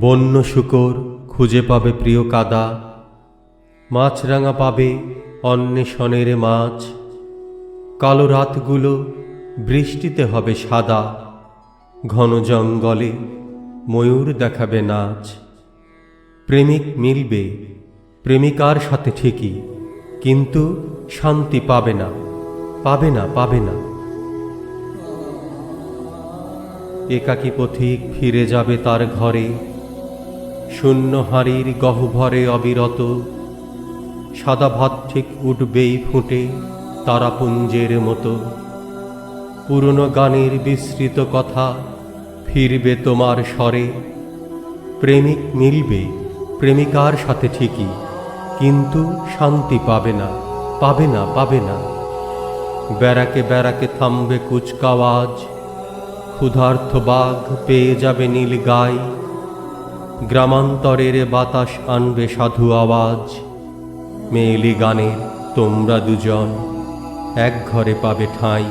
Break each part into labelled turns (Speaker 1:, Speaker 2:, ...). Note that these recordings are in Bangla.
Speaker 1: বন্য শুকর খুঁজে পাবে প্রিয় কাদা। মাছরাঙা পাবে অন্বেষণের মাছ। কালো রাতগুলো বৃষ্টিতে হবে সাদা। ঘন জঙ্গলে ময়ূর দেখাবে নাচ। প্রেমিক মিলবে, প্রেমিকার সাথে ঠিকই, কিন্তু শান্তি পাবে না পাবে না পাবে না। একাকী পথিক ফিরে যাবে তার ঘরে। শূন্য হাড়ির গহ্বরে অবিরত সাদা ভাত ঠিক উঠবেই ফুটে তারাপুঞ্জের মতো। পুরনো গানের বিস্তৃত কথা ফিরবে তোমার স্বরে, প্রেমিক মিলবে প্রেমিকার সাথে ঠিকই, কিন্তু শান্তি পাবে না পাবে না পাবে না। ব্যারাকে ব্যারাকে থামবে কুচকাওয়াজ ক্ষুধার্থ বাঘ পেয়ে যাবে নীল গাই গ্রামান্তরের বাতাস আনবে সাধু আওয়াজ। মেয়েলি গানের তোমরা দুজন এক ঘরে পাবে ঠাঁই।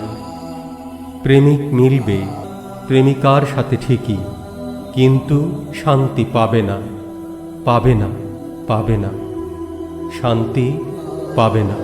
Speaker 1: প্রেমিক মিলবে, প্রেমিকার সাথে ঠিকই, কিন্তু শান্তি পাবে না পাবে না পাবে না। শান্তি পাবে না।